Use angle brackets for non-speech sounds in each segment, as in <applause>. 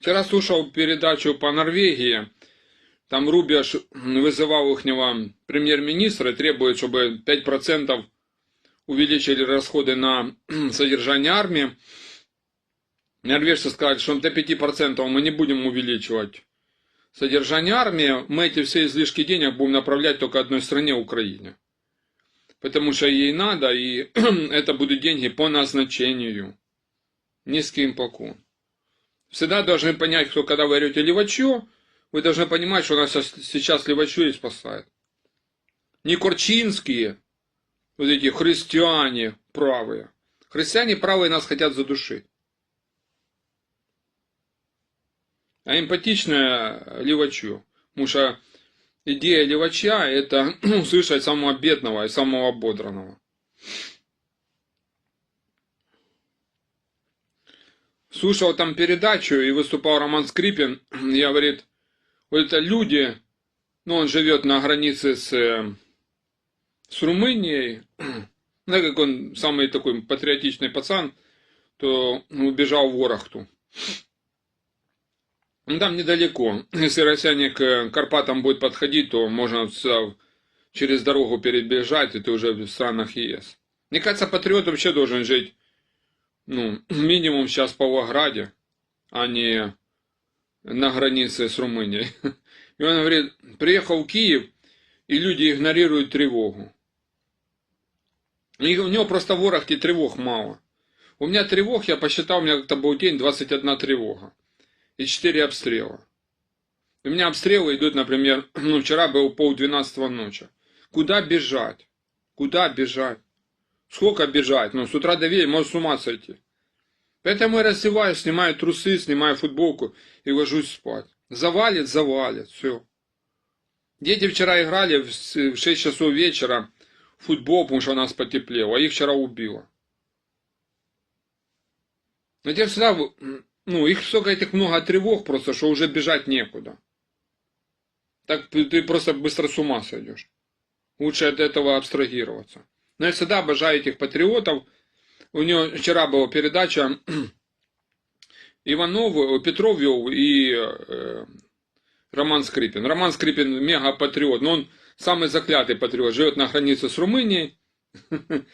Вчера слушал передачу по Норвегии. Там Рубіш вызывал ихнего премьер-министра и требует, чтобы 5% увеличили расходы на <clears throat> содержание армии. Норвежцы сказали, что до 5% мы не будем увеличивать содержание армии. Мы эти все излишки денег будем направлять только одной стране, Украине. Потому что ей надо, и <clears throat> это будут деньги по назначению. Низкий поклон. Всегда должны понять, кто, когда вы орете левачо, вы должны понимать, что нас сейчас левачо и спасает. Не Корчинские, вот эти христиане правые. Христиане правые нас хотят задушить. А эмпатичное левачу. Потому что идея левача это <clears throat> услышать самого бедного и самого ободранного. Слушал там передачу и выступал Роман Скрипин. <clears throat> И говорит, вот это люди, ну он живет на границе с, э, с Румынией. <clears throat> Да, как он самый такой патриотичный пацан, то убежал в Ворохту. Ну, там недалеко. Если россияне к Карпатам будет подходить, то можно через дорогу перебежать, и ты уже в странах ЕС. Мне кажется, патриот вообще должен жить, ну, минимум сейчас в Павлограде, а не на границе с Румынией. <laughs> И он говорит, приехал в Киев, и люди игнорируют тревогу. И у него просто в Ворохте тревог мало. У меня тревог, я посчитал, у меня как-то был день 21 тревога и 4 обстрела. У меня обстрелы идут, например, <clears throat> ну, вчера был пол двенадцатого ночи. Куда бежать? Куда бежать? Сколько бежать? Ну, с утра до вечера можно с ума сойти. Поэтому я раздеваюсь, снимаю трусы, снимаю футболку и ложусь спать. Завалит, завалит, все. Дети вчера играли в 6 часов вечера в футбол, потому что у нас потеплело, а их вчера убило. Но я всегда ну, их столько этих много тревог просто, что уже бежать некуда. Так ты просто быстро с ума сойдешь. Лучше от этого абстрагироваться. Но я всегда обожаю этих патриотов. У него вчера была передача <clears throat> Иванов, Петров вел и э, Роман Скрипин. Роман Скрипин мега патриот, но он самый заклятый патриот, живет на границе с Румынией. <laughs>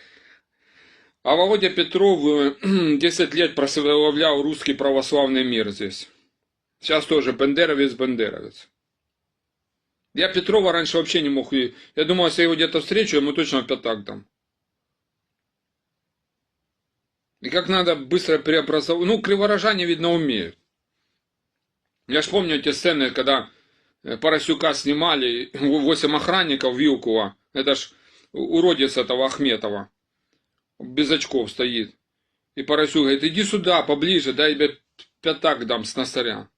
А Володя Петров <clears throat> 10 лет прославлял русский православный мир здесь. Сейчас тоже бендеровец, бендеровец. Я Петрова раньше вообще не мог. Я думал, если я его где-то встречу, ему точно пятак дам. И как надо быстро преобразовать. Ну, криворожане, видно, умеют. Я ж помню эти сцены, когда Поросюка снимали, <laughs> 8 охранников Вилкова. Это ж уродец этого Ахметова без очков стоит. И Поросюк говорит, иди сюда, поближе, дай тебе пятак дам с носаря.